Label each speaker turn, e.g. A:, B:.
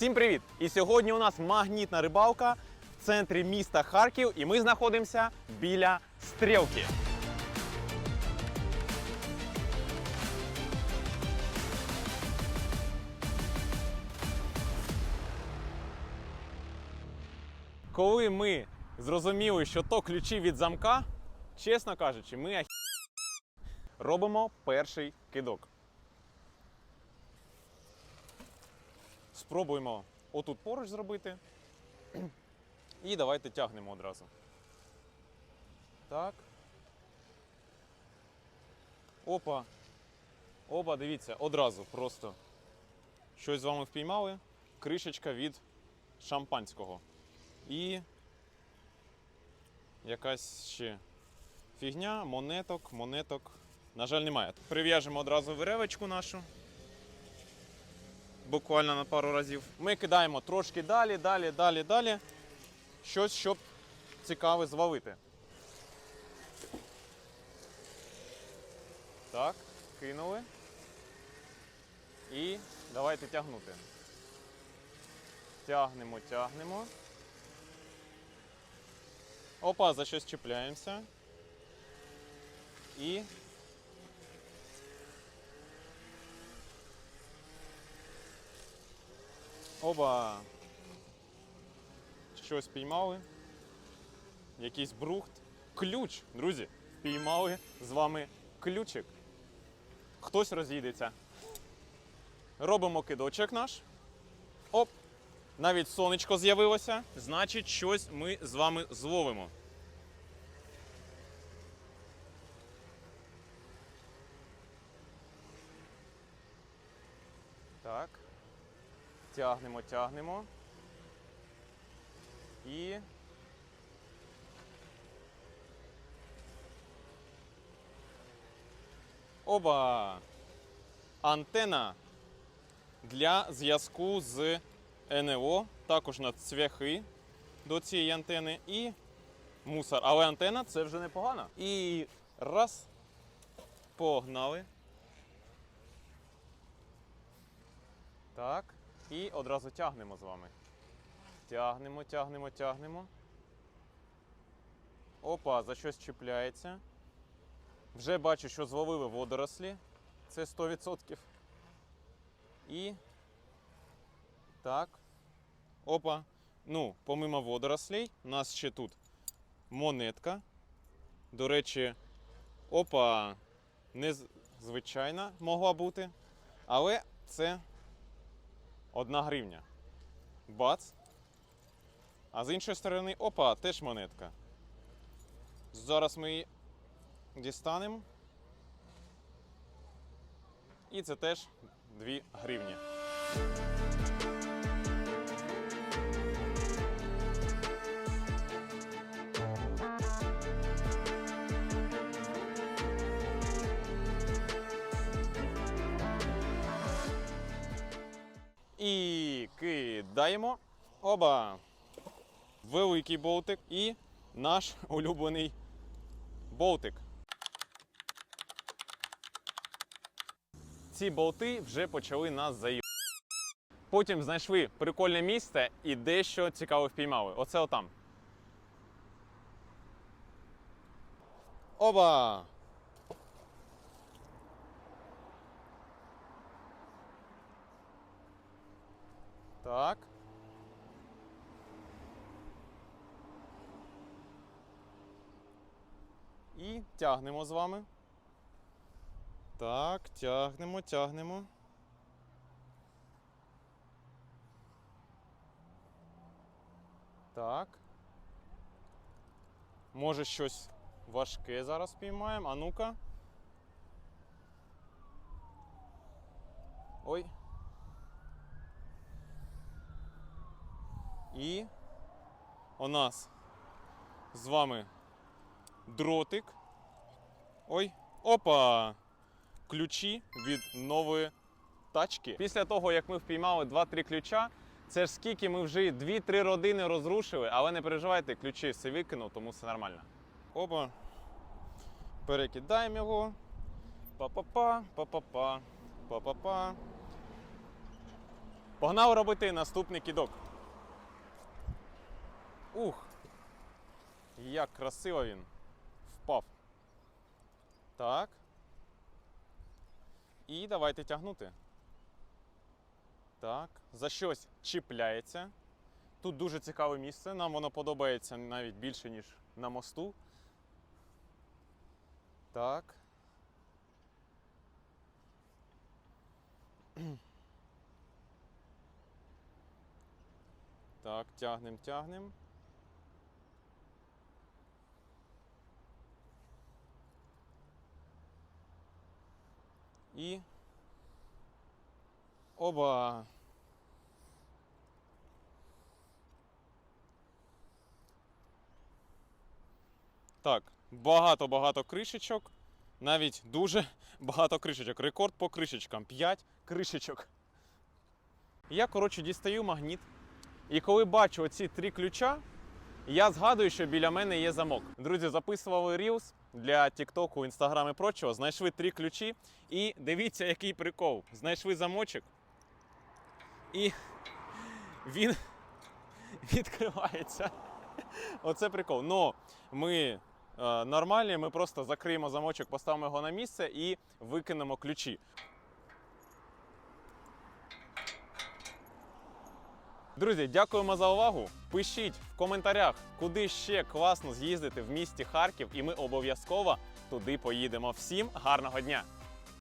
A: Всім привіт! І сьогодні у нас магнітна рибалка в центрі міста Харків, і ми знаходимося біля стрілки. Коли ми зрозуміли, що то ключі від замка, чесно кажучи, ми робимо перший кидок. Спробуємо отут поруч зробити. І давайте тягнемо одразу. Так. Опа. Опа, дивіться, одразу просто. Щось з вами впіймали. Кришечка від шампанського. І якась ще фігня, монеток, монеток. На жаль, немає. Прив'яжемо одразу веревочку нашу буквально на пару разів. Ми кидаємо трошки далі, далі, далі, далі. Щось, щоб цікаве звалити. Так, кинули. І давайте тягнути. Тягнемо, тягнемо. Опа, за щось чіпляємося. І Оба. Щось піймали. Якийсь брухт. Ключ, друзі. Піймали з вами ключик. Хтось роз'їдеться. Робимо кидочок наш. Оп. Навіть сонечко з'явилося. Значить, щось ми з вами зловимо. Так. Тягнемо, тягнемо. І. Оба! Антена для зв'язку з НЛО, також на цвяхи до цієї антени і мусор. Але антена це вже непогано. І раз. Погнали. Так. І одразу тягнемо з вами. Тягнемо, тягнемо, тягнемо. Опа, за щось чіпляється. Вже бачу, що зловили водорослі. Це 100%. І. Так. Опа. Ну, помимо водорослей, у нас ще тут монетка. До речі, опа, незвичайна могла бути. Але це Одна гривня. Бац. А з іншої сторони, опа, теж монетка. Зараз ми її дістанемо. І це теж 2 гривні. І кидаємо. Оба! Великий болтик і наш улюблений болтик. Ці болти вже почали нас заїбати. Потім знайшли прикольне місце і дещо цікаве впіймали. Оце отам. Оба! Так. І тягнемо з вами. Так, тягнемо, тягнемо. Так. Може щось важке зараз піймаємо. А ну-ка. Ой. І у нас з вами дротик. Ой, опа! Ключі від нової тачки. Після того, як ми впіймали 2-3 ключа, це ж скільки ми вже 2-3 родини розрушили, але не переживайте, ключі все викинув, тому все нормально. Опа. Перекидаємо його. Па-па-па, па-па-па, па-па-па. Погнав робити наступний кідок. Ух! Як красиво він впав. Так. І давайте тягнути. Так, за щось чіпляється. Тут дуже цікаве місце. Нам воно подобається навіть більше, ніж на мосту. Так. Так, тягнем, тягнем. І. Оба. Так, багато-багато кришечок. Навіть дуже багато кришечок. Рекорд по кришечкам. 5 кришечок. Я, коротше, дістаю магніт. І коли бачу оці три ключа, я згадую, що біля мене є замок. Друзі, записували Reels для Тіктоку, Інстаграм і прочого. Знайшли три ключі. І дивіться, який прикол. Знайшли замочок. І він відкривається. Оце прикол. Ну, ми е, нормальні, ми просто закриємо замочок, поставимо його на місце і викинемо ключі. Друзі, дякуємо за увагу. Пишіть в коментарях, куди ще класно з'їздити в місті Харків, і ми обов'язково туди поїдемо. Всім гарного дня!